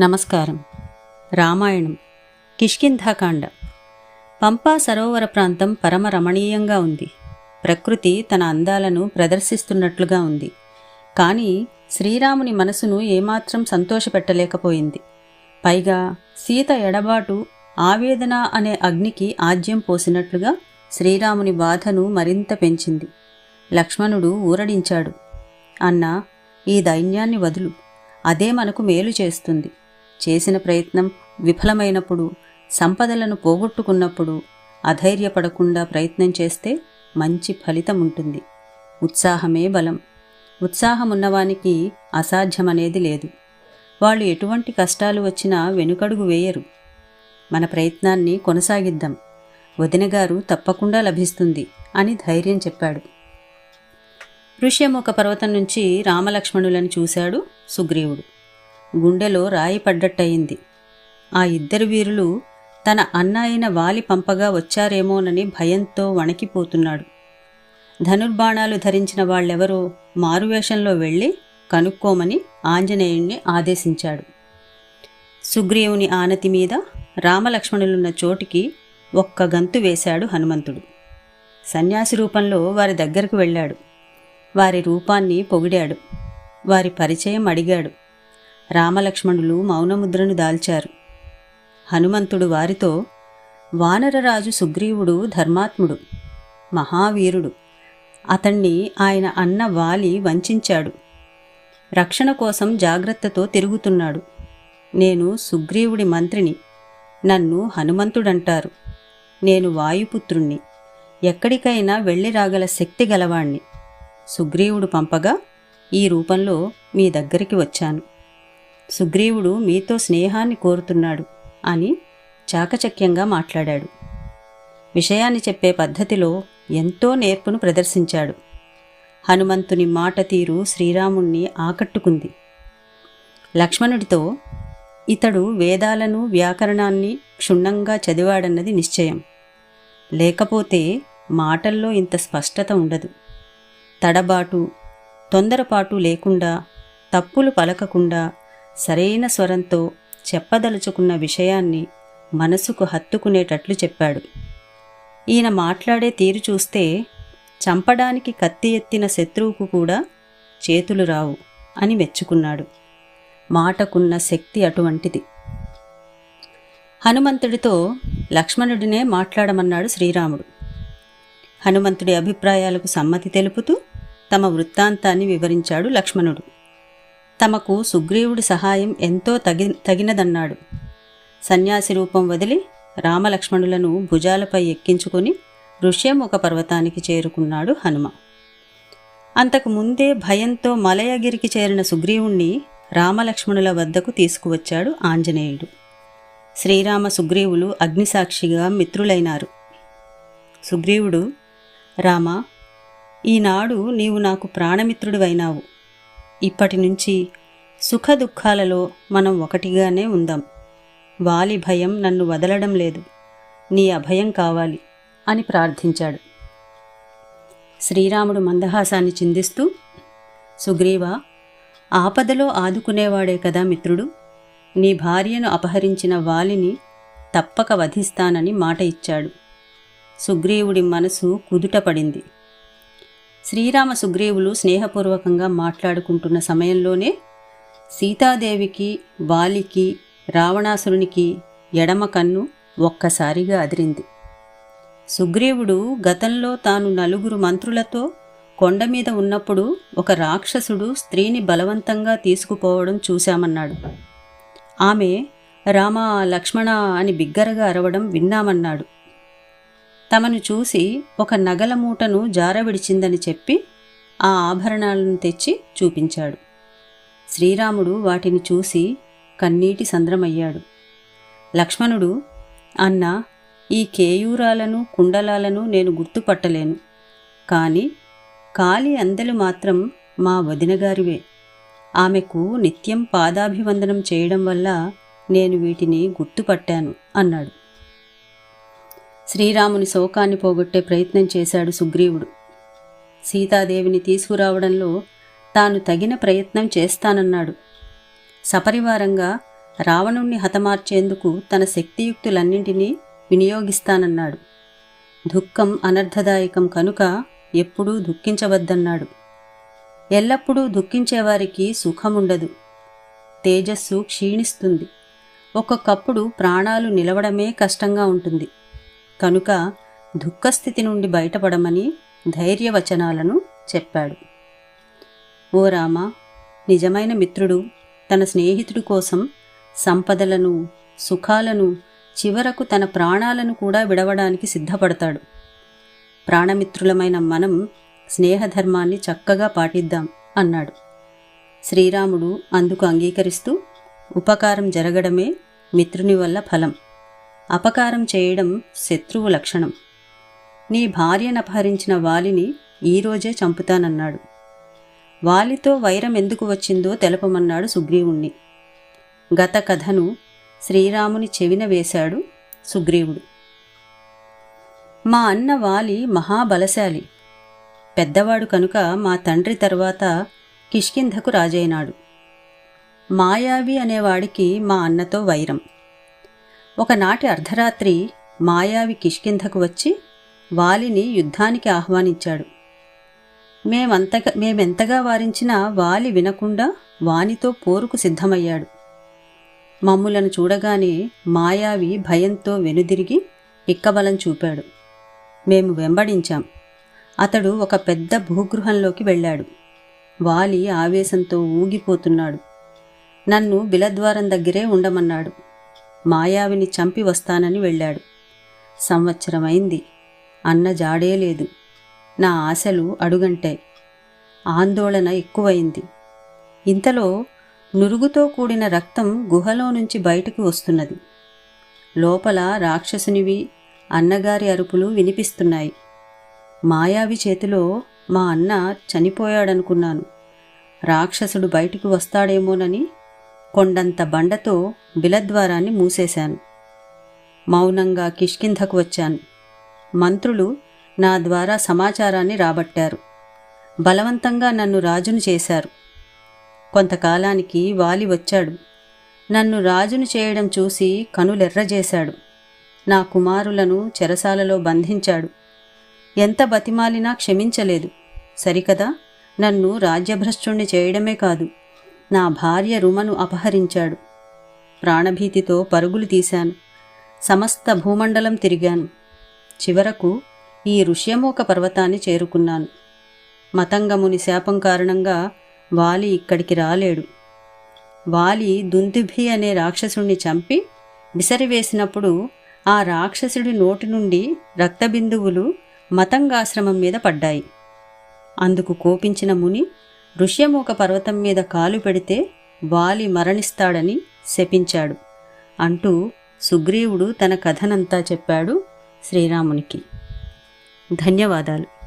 నమస్కారం. రామాయణం. కిష్కింధాకాండ. పంపా సరోవర ప్రాంతం పరమ రమణీయంగా ఉంది. ప్రకృతి తన అందాలను ప్రదర్శిస్తున్నట్లుగా ఉంది. కానీ శ్రీరాముని మనసును ఏమాత్రం సంతోషపెట్టలేకపోయింది. పైగా సీత ఎడబాటు ఆవేదన అనే అగ్నికి ఆజ్యం పోసినట్లుగా శ్రీరాముని బాధను మరింత పెంచింది. లక్ష్మణుడు ఊరడించాడు. అన్నా ఈ దైన్యాన్ని వదులు. అదే మనకు మేలు చేస్తుంది. చేసిన ప్రయత్నం విఫలమైనప్పుడు సంపదలను పోగొట్టుకున్నప్పుడు అధైర్యపడకుండా ప్రయత్నం చేస్తే మంచి ఫలితం ఉంటుంది. ఉత్సాహమే బలం. ఉత్సాహమున్నవానికి అసాధ్యమనేది లేదు. వాళ్ళు ఎటువంటి కష్టాలు వచ్చినా వెనుకడుగు వేయరు. మన ప్రయత్నాన్ని కొనసాగిద్దాం. వదినగారు తప్పకుండా లభిస్తుంది అని ధైర్యం చెప్పాడు. ఋష్యముఖ పర్వతం నుంచి రామలక్ష్మణులను చూశాడు సుగ్రీవుడు. గుండెలో రాయి పడ్డట్టయింది ఆ ఇద్దరు వీరులు తన అన్నాయిన వాలి పంపగా వచ్చారేమోనని భయంతో వణికిపోతున్నాడు. ధనుర్బాణాలు ధరించిన వాళ్ళెవరో మారువేషంలో వెళ్ళి కనుక్కోమని ఆంజనేయుణ్ణి ఆదేశించాడు. సుగ్రీవుని ఆనతి మీద రామలక్ష్మణులున్న చోటికి ఒక్క గంతు వేశాడు హనుమంతుడు. సన్యాసి రూపంలో వారి దగ్గరకు వెళ్ళాడు. వారి రూపాన్ని పొగిడాడు. వారి పరిచయం అడిగాడు. రామలక్ష్మణులు మౌనముద్రను దాల్చారు. హనుమంతుడు వారితో వానరరాజు సుగ్రీవుడు ధర్మాత్ముడు మహావీరుడు. అతణ్ణి ఆయన అన్న వాలి వంచాడు. రక్షణ కోసం జాగ్రత్తతో తిరుగుతున్నాడు. నేను సుగ్రీవుడి మంత్రిని. నన్ను హనుమంతుడంటారు. నేను వాయుపుత్రుణ్ణి. ఎక్కడికైనా వెళ్ళి రాగల శక్తి గలవాణ్ణి సుగ్రీవుడు పంపగా ఈ రూపంలో మీ దగ్గరికి వచ్చాను. సుగ్రీవుడు మీతో స్నేహాన్ని కోరుతున్నాడు అని చాకచక్యంగా మాట్లాడాడు. విషయాన్ని చెప్పే పద్ధతిలో ఎంతో నేర్పును ప్రదర్శించాడు. హనుమంతుని మాట తీరు శ్రీరాముణ్ణి ఆకట్టుకుంది. లక్ష్మణుడితో ఇతడు వేదాలను వ్యాకరణాన్ని క్షుణ్ణంగా చదివాడన్నది నిశ్చయం. లేకపోతే మాటల్లో ఇంత స్పష్టత ఉండదు. తడబాటు తొందరపాటు లేకుండా తప్పులు పలకకుండా సరైన స్వరంతో చెప్పదలుచుకున్న విషయాన్ని మనసుకు హత్తుకునేటట్లు చెప్పాడు. ఈయన మాట్లాడే తీరు చూస్తే చంపడానికి కత్తి ఎత్తిన శత్రువుకు కూడా చేతులు రావు అని మెచ్చుకున్నాడు. మాటకున్న శక్తి అటువంటిది. హనుమంతుడితో లక్ష్మణుడినే మాట్లాడమన్నాడు శ్రీరాముడు. హనుమంతుడి అభిప్రాయాలకు సమ్మతి తెలుపుతూ తమ వృత్తాంతాన్ని వివరించాడు లక్ష్మణుడు. తమకు సుగ్రీవుడి సహాయం ఎంతో తగి తగినదన్నాడు. సన్యాసి రూపం వదిలి రామలక్ష్మణులను భుజాలపై ఎక్కించుకొని ఋష్యముఖ పర్వతానికి చేరుకున్నాడు హనుమ. అంతకు ముందే భయంతో మలయగిరికి చేరిన సుగ్రీవుణ్ణి రామలక్ష్మణుల వద్దకు తీసుకువచ్చాడు ఆంజనేయుడు. శ్రీరామ సుగ్రీవులు అగ్నిసాక్షిగా మిత్రులైనారు. సుగ్రీవుడు రామ ఈనాడు నీవు నాకు ప్రాణమిత్రుడివైనావు. ఇప్పటి నుంచి సుఖ దుఃఖాలలో మనం ఒకటిగానే ఉందాం. వాలి భయం నన్ను వదలడం లేదు. నీ అభయం కావాలి అని ప్రార్థించాడు. శ్రీరాముడు మందహాసాన్ని చిందిస్తూ సుగ్రీవ ఆపదలో ఆదుకునేవాడే కదా మిత్రుడు. నీ భార్యను అపహరించిన వాలిని తప్పక వధిస్తానని మాట ఇచ్చాడు. సుగ్రీవుడి మనసు కుదుటపడింది. శ్రీరామ సుగ్రీవులు స్నేహపూర్వకంగా మాట్లాడుకుంటున్న సమయంలోనే సీతాదేవికి వాలికి రావణాసురునికి ఎడమ కన్ను ఒక్కసారిగా అదిరింది. సుగ్రీవుడు గతంలో తాను నలుగురు మంత్రులతో కొండ మీద ఉన్నప్పుడు ఒక రాక్షసుడు స్త్రీని బలవంతంగా తీసుకుపోవడం చూశామన్నాడు. ఆమె రామ లక్ష్మణ అని బిగ్గరగా అరవడం విన్నామన్నాడు. తమను చూసి ఒక నగల మూటను జారవిడిచిందని చెప్పి ఆ ఆభరణాలను తెచ్చి చూపించాడు. శ్రీరాముడు వాటిని చూసి కన్నీటి సంద్రమయ్యాడు. లక్ష్మణుడు అన్న ఈ కేయూరాలను కుండలాలను నేను గుర్తుపట్టలేను. కానీ కాలి అందెలు మాత్రం మా వదినగారివే. ఆమెకు నిత్యం పాదాభివందనం చేయడం వల్ల నేను వీటిని గుర్తుపట్టాను అన్నాడు. శ్రీరాముని శోకాన్ని పోగొట్టే ప్రయత్నం చేశాడు సుగ్రీవుడు. సీతాదేవిని తీసుకురావడంలో తాను తగిన ప్రయత్నం చేస్తానన్నాడు. సపరివారంగా రావణుణ్ణి హతమార్చేందుకు తన శక్తియుక్తులన్నింటినీ వినియోగిస్తానన్నాడు. దుఃఖం అనర్థదాయకం కనుక ఎప్పుడూ దుఃఖించవద్దన్నాడు. ఎల్లప్పుడూ దుఃఖించేవారికి సుఖముండదు. తేజస్సు క్షీణిస్తుంది. ఒక్కొక్కప్పుడు ప్రాణాలు నిలవడమే కష్టంగా ఉంటుంది. కనుక దుఃఖస్థితి నుండి బయటపడమని ధైర్యవచనాలను చెప్పాడు. ఓ రామ నిజమైన మిత్రుడు తన స్నేహితుడి కోసం సంపదలను సుఖాలను చివరకు తన ప్రాణాలను కూడా విడవడానికి సిద్ధపడతాడు. ప్రాణమిత్రులమైన మనం స్నేహధర్మాన్ని చక్కగా పాటిద్దాం అన్నాడు. శ్రీరాముడు అందుకు అంగీకరిస్తూ ఉపకారం జరగడమే మిత్రుని వల్ల ఫలం. అపకారం చేయడం శత్రువు లక్షణం. నీ భార్యనపహరించిన వాలిని ఈరోజే చంపుతానన్నాడు. వాలితో వైరం ఎందుకు వచ్చిందో తెలపమన్నాడు సుగ్రీవుణ్ణి. గత కథను శ్రీరాముని చెవిన వేశాడు సుగ్రీవుడు. మా అన్న వాలి మహాబలశాలి. పెద్దవాడు కనుక మా తండ్రి తర్వాత కిష్కింధకు రాజైనాడు. మాయావి అనేవాడికి మా అన్నతో వైరం. ఒకనాటి అర్ధరాత్రి మాయావి కిష్కింధకు వచ్చి వాలిని యుద్ధానికి ఆహ్వానించాడు. మేమంతగా మేమెంతగా వారించినా వాలి వినకుండా వానితో పోరుకు సిద్ధమయ్యాడు. మమ్ములను చూడగానే మాయావి భయంతో వెనుదిరిగి ఇక్కబలం చూపాడు. మేము వెంబడించాం. అతడు ఒక పెద్ద భూగృహంలోకి వెళ్ళాడు. వాలి ఆవేశంతో ఊగిపోతున్నాడు. నన్ను బిలద్వారం దగ్గరే ఉండమన్నాడు. మాయావిని చంపి వస్తానని వెళ్ళాడు. సంవత్సరమైంది. అన్న జాడే లేదు. నా ఆశలు అడుగంటాయి. ఆందోళన ఎక్కువైంది. ఇంతలో నురుగుతో కూడిన రక్తం గుహలో నుంచి బయటకు వస్తున్నది. లోపల రాక్షసునివి అన్నగారి అరుపులు వినిపిస్తున్నాయి. మాయావి చేతిలో మా అన్న చనిపోయాడనుకున్నాను. రాక్షసుడు బయటికి వస్తాడేమోనని కొండంత బండతో బిలద్వారాన్ని మూసేశాను. మౌనంగా కిష్కింధకు వచ్చాను. మంత్రులు నా ద్వారా సమాచారాన్ని రాబట్టారు. బలవంతంగా నన్ను రాజును చేశారు. కొంతకాలానికి వాలి వచ్చాడు. నన్ను రాజును చేయడం చూసి కనులెర్రజేశాడు నా కుమారులను చెరసాలలో బంధించాడు. ఎంత బతిమాలినా క్షమించలేదు. సరికదా? నన్ను రాజ్యభ్రష్టుణ్ణి చేయడమే కాదు. నా భార్య రుమను అపహరించాడు. ప్రాణభీతితో పరుగులు తీశాను. సమస్త భూమండలం తిరిగాను. చివరకు ఈ ఋష్యమూక పర్వతాన్ని చేరుకున్నాను. మతంగముని శాపం కారణంగా వాలి ఇక్కడికి రాలేడు. వాలి దుందుభి అనే రాక్షసుణ్ణి చంపి విసరివేసినప్పుడు ఆ రాక్షసుడి నోటి నుండి రక్తబిందువులు మతంగాశ్రమం మీద పడ్డాయి. అందుకు కోపించిన ముని ఋష్యం ఒక పర్వతం మీద కాలు పెడితే వాలి మరణిస్తాడని శపించాడు. అంటూ సుగ్రీవుడు తన కథనంతా చెప్పాడు శ్రీరామునికి. ధన్యవాదాలు.